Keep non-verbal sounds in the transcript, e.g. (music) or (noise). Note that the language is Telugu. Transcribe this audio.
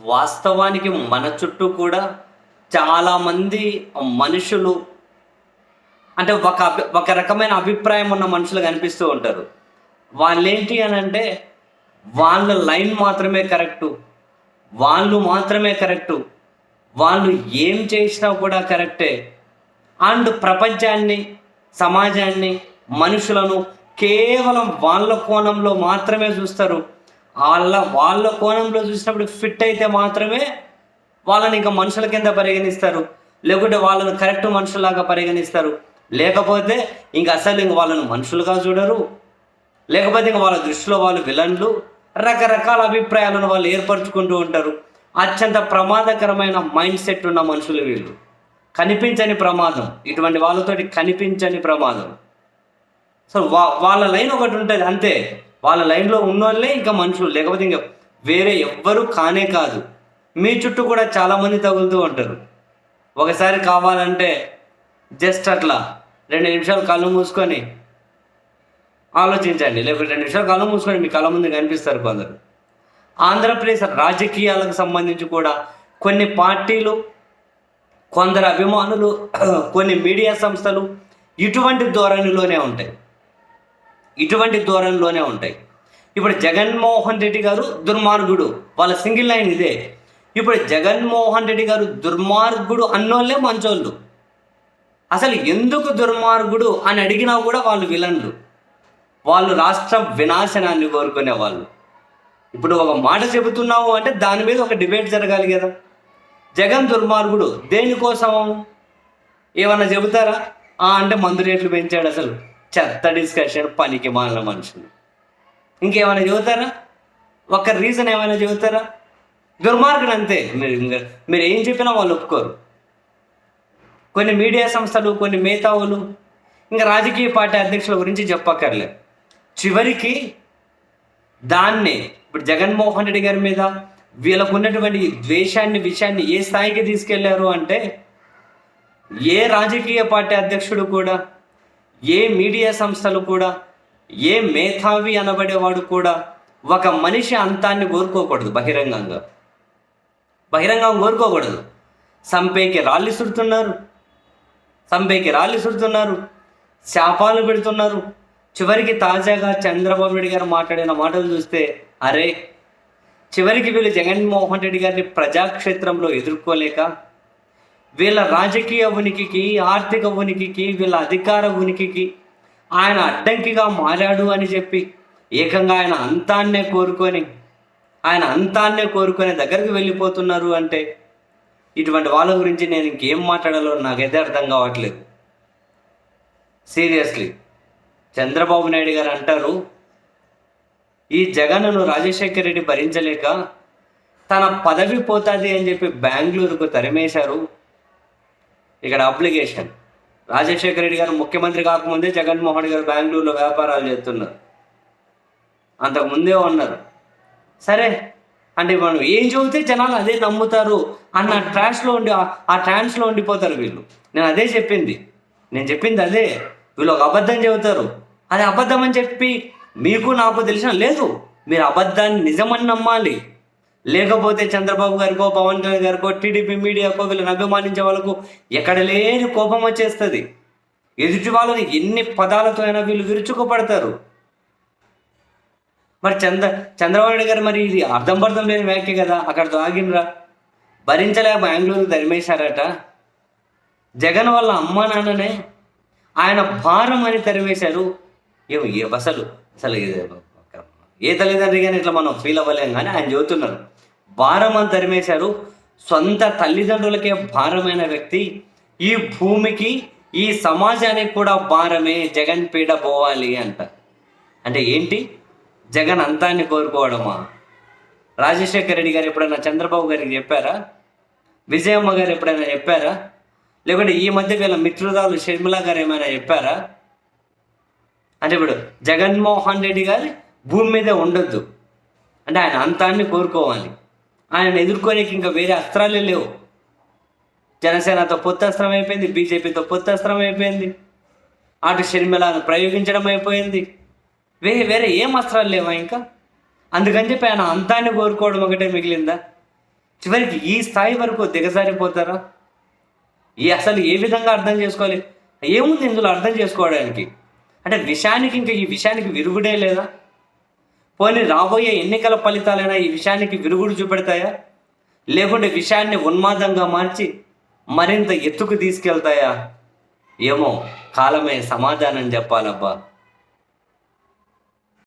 వాస్తవానికి మన చుట్టూ కూడా చాలామంది మనుషులు అంటే ఒక అభి ఒక రకమైన అభిప్రాయం ఉన్న మనుషులు కనిపిస్తూ ఉంటారు. వాళ్ళు ఏంటి అని అంటే వాళ్ళ లైన్ మాత్రమే కరెక్టు వాళ్ళు మాత్రమే కరెక్టు వాళ్ళు ఏం చేసినా కూడా కరెక్టే. అండ్ ప్రపంచాన్ని సమాజాన్ని మనుషులను కేవలం వాళ్ళ కోణంలో మాత్రమే చూస్తారు. వాళ్ళ వాళ్ళ కోణంలో చూసినప్పుడు ఫిట్ అయితే మాత్రమే వాళ్ళని ఇంకా మనుషుల కింద పరిగణిస్తారు. లేకుంటే వాళ్ళని కరెక్ట్ మనుషులాగా పరిగణిస్తారు. లేకపోతే ఇంక అసలు ఇంక వాళ్ళని మనుషులుగా చూడరు. లేకపోతే ఇంక వాళ్ళ దృష్టిలో వాళ్ళు విలన్లు రకరకాల అభిప్రాయాలను వాళ్ళు ఏర్పరచుకుంటూ ఉంటారు. అత్యంత ప్రమాదకరమైన మైండ్ సెట్ ఉన్న మనుషులు వీళ్ళు. కనిపించని ప్రమాదం. ఇటువంటి వాళ్ళతోటి కనిపించని ప్రమాదం. సో వా వాళ్ళ లైన్ ఒకటి ఉంటుంది అంతే. వాళ్ళ లైన్లో ఉన్నోళ్ళే ఇంకా మనుషులు. లేకపోతే ఇంకా వేరే ఎవ్వరూ కానే కాదు. మీ చుట్టూ కూడా చాలామంది తగులుతూ ఉంటారు. ఒకసారి కావాలంటే జస్ట్ అట్లా రెండు నిమిషాలు కళ్ళు మూసుకొని ఆలోచించండి. లేకపోతే రెండు నిమిషాలు కళ్ళు మూసుకొని మీ కళ్ళ ముందు కనిపిస్తారు కొందరు. ఆంధ్రప్రదేశ్ రాజకీయాలకు సంబంధించి కూడా కొన్ని పార్టీలు కొందరు అభిమానులు (clears throat) కొన్ని మీడియా సంస్థలు ఇటువంటి ధోరణిలోనే ఉంటాయి. ఇటువంటి ధోరణిలోనే ఉంటాయి. ఇప్పుడు జగన్మోహన్ రెడ్డి గారు దుర్మార్గుడు. వాళ్ళ సింగిల్ లైన్ ఇదే. ఇప్పుడు జగన్మోహన్ రెడ్డి గారు దుర్మార్గుడు అన్నోళ్ళే మంచోళ్ళు. అసలు ఎందుకు దుర్మార్గుడు అని అడిగినా కూడా వాళ్ళు విలన్లు వాళ్ళు రాష్ట్ర వినాశనాన్ని కోరుకునే వాళ్ళు ఇప్పుడు ఒక మాట చెబుతున్నావు అంటే దాని మీద ఒక డిబేట్ జరగాలి కదా. జగన్ దుర్మార్గుడు దేనికోసం ఏమన్నా చెబుతారా? అంటే మందు రేట్లు పెంచాడు అసలు. చెత్త డిస్కషన్ పనికి మాలిన మనుషులు. ఇంకేమైనా చెబుతారా? ఒక రీజన్ ఏమైనా చెబుతారా? దుర్మార్గుడు అంతే. మీరు మీరు ఏం చెప్పినా వాళ్ళు ఒప్పుకోరు. కొన్ని మీడియా సంస్థలు కొన్ని మేధావులు ఇంకా రాజకీయ పార్టీ అధ్యక్షుల గురించి చెప్పక్కర్లే. చివరికి దాన్ని ఇప్పుడు జగన్మోహన్ రెడ్డి గారి మీద వీళ్ళకు ఉన్నటువంటి ద్వేషాన్ని విషయాన్ని ఏ స్థాయికి తీసుకెళ్ళారు అంటే ఏ రాజకీయ పార్టీ అధ్యక్షుడు కూడా ఏ మీడియా సంస్థలు కూడా ఏ మేధావి అనబడేవాడు కూడా ఒక మనిషి అంతాన్ని కోరుకోకూడదు బహిరంగంగా. బహిరంగంగా కోరుకోకూడదు. సంపేకి రాళ్ళు సుడుతున్నారు. సంపేకి రాళ్ళు సుడుతున్నారు. శాపాలు పెడుతున్నారు. చివరికి తాజాగా చంద్రబాబు నాయుడు గారు మాట్లాడిన మాటలు చూస్తే అరే చివరికి వీళ్ళు జగన్మోహన్ రెడ్డి గారిని ప్రజాక్షేత్రంలో ఎదుర్కోలేక వీళ్ళ రాజకీయ ఉనికికి ఆర్థిక ఉనికికి వీళ్ళ అధికార ఉనికికి ఆయన అడ్డంకిగా మారాడు అని చెప్పి ఏకంగా ఆయన అంతాన్నే కోరుకొని ఆయన అంతాన్నే కోరుకొని దగ్గరికి వెళ్ళిపోతున్నారు అంటే ఇటువంటి వాళ్ళ గురించి నేను ఇంకేం మాట్లాడాలో నాకైతే అర్థం కావట్లేదు. సీరియస్లీ చంద్రబాబు నాయుడు గారు అంటారు ఈ జగన్ను రాజశేఖర రెడ్డి భరించలేక తన పదవి పోతుంది అని చెప్పి బెంగళూరుకు తరిమేశారు. ఇక్కడ అప్లికేషన్ రాజశేఖర రెడ్డి గారు ముఖ్యమంత్రి కాకముందే జగన్మోహన్ గారు బెంగళూరులో వ్యాపారాలు చేస్తున్నారు. అంతకు ముందే ఉన్నారు. సరే అంటే మనం ఏం చెబితే జనాలు అదే నమ్ముతారు అన్న ట్రాష్లో ఉండి ఆ- ఆ ట్రాన్స్లో ఉండిపోతారు వీళ్ళు. నేను అదే చెప్పింది. నేను చెప్పింది అదే. వీళ్ళు ఒక అబద్ధం చెబుతారు. అది అబద్ధం అని చెప్పి మీకు నాకు తెలిసిన లేదు. మీరు అబద్ధాన్ని నిజమని నమ్మాలి. లేకపోతే చంద్రబాబు గారికో పవన్ కళ్యాణ్ గారికో టీడీపీ మీడియాకో వీళ్ళని అభిమానించే వాళ్ళకు ఎక్కడ లేని కోపం వచ్చేస్తుంది. ఎదుటి వాళ్ళని ఎన్ని పదాలతో అయినా వీళ్ళు విరుచుకుపడతారు. మరి చంద్ర చంద్రబాబు నాయుడు గారు మరి ఇది అర్థం పర్థం లేని వ్యాఖ్య కదా అక్కడ ఆగినరా భరించలేక బెంగళూరు తరిమేశారట. జగన్ వాళ్ళ అమ్మ నాన్ననే ఆయన భారం అని తరిమేశారు. ఏమో ఏ అసలు అసలు ఇది- ఏ తల్లిదండ్రి కానీ ఇట్లా మనం ఫీల్ అవ్వలేం కానీ ఆయన చెబుతున్నారు. భారం అని తరిమేశారు సొంత తల్లిదండ్రులకే భారమైన వ్యక్తి. ఈ భూమికి ఈ సమాజానికి కూడా భారమే. జగన్ పీడ పోవాలి అంట. అంటే ఏంటి? జగన్ అంతాన్ని కోరుకోవడమా? రాజశేఖర రెడ్డి గారు ఎప్పుడైనా చంద్రబాబు గారికి చెప్పారా? విజయమ్మ గారు ఎప్పుడైనా చెప్పారా? లేకుంటే ఈ మధ్య వీళ్ళ మిత్రురాలు షర్మిల గారు ఏమైనా చెప్పారా? అంటే ఇప్పుడు జగన్మోహన్ రెడ్డి గారి భూమి మీద ఉండొద్దు. అంటే ఆయన అంతాన్ని కోరుకోవాలి. ఆయన ఎదుర్కోనికి ఇంకా వేరే అస్త్రాలే లేవు. జనసేనతో పొత్తు అస్త్రం అయిపోయింది బీజేపీతో పొత్తు అస్త్రం అయిపోయింది. అటు షర్మిలాను ప్రయోగించడం అయిపోయింది. వేరే వేరే ఏం అస్త్రాలు లేవా ఇంకా? అందుకని చెప్పి ఆయన అంతాన్ని కోరుకోవడం ఒకటే మిగిలిందా? చివరికి ఈ స్థాయి వరకు దిగజారిపోతారా? ఈ అసలు ఏ విధంగా అర్థం చేసుకోవాలి? ఏముంది ఇందులో అర్థం చేసుకోవడానికి? అంటే విషయానికి ఇంకా ఈ విషయానికి విరుగుడే లేదా? పోనీ రాబోయే ఎన్నికల ఫలితాలైనా ఈ విషయానికి విరుగుడు చూపెడతాయా? లేకుంటే విషయాన్ని ఉన్మాదంగా మార్చి మరింత ఎత్తుకు తీసుకెళ్తాయా? ఏమో కాలమే సమాధానం చెప్పాలబ్బా.